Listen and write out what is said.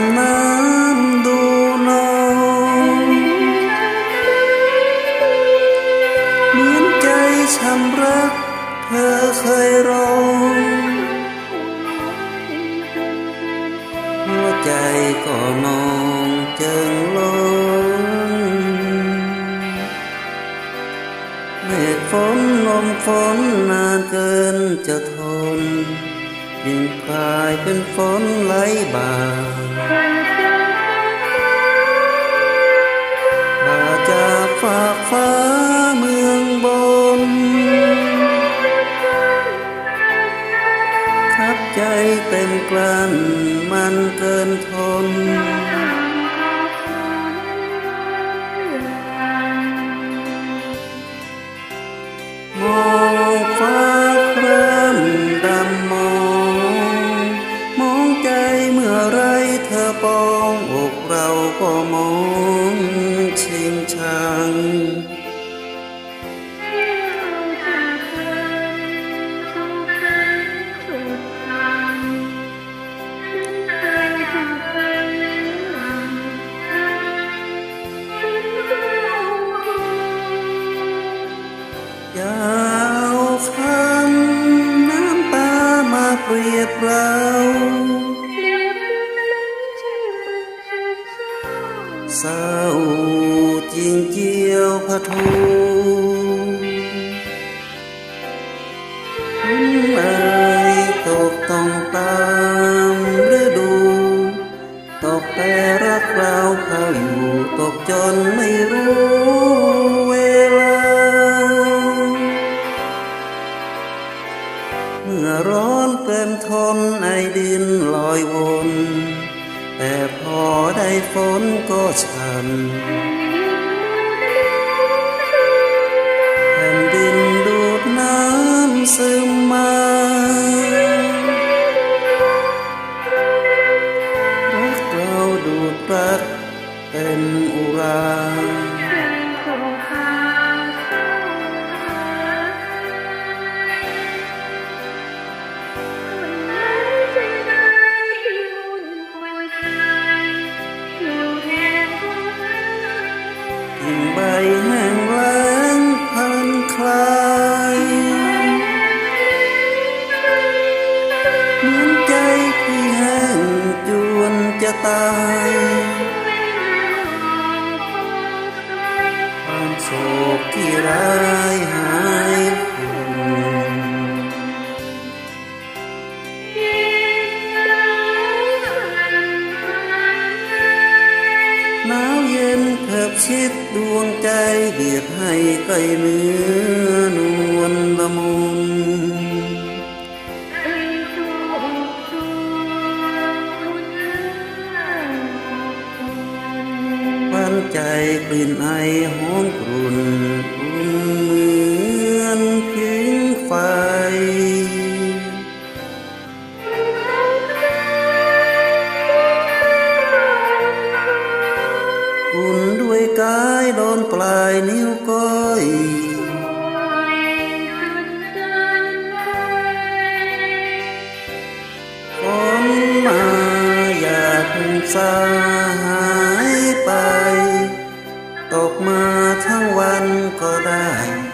ำน้ำดูนองเหมือนใจช้ำรักเธอเคยร้องหัวใจก็นองเจิงลงเมฆฝนลมฝนนานเกินจะทน ยิ่งกลายเป็นฝนไหลบ่ามาจากฝากฟ้าเมืองบนคับใจเต็มกลั้นมันเกินทนมองฟ้า องอกเราก็มองชิงชัง ยาวคำน้ำตามาเปรียบเรา ยวพะทูคุณเอ่ยตกต้องตามฤดูตกแต่รักเราเขาอยู่ตกจนไม่รู้เวลา เมื่อร้อนเกินทนไอดินลอยวนแต่พอได้ฝนก็ช้ำำซึมมารักเตายความโศกที่ร้ายหายหนาวเย็นเถิบชิดดวงใจเบียดให้ใกล้เนื้อนวลละมุน ปันใจกลิ่นไอหอมกรุ่นอุ่นเหมือนผิงไฟอุ่นด้วยกายโดนปลายนิ้วก้อยฝนมาอยากสาหา cô đơn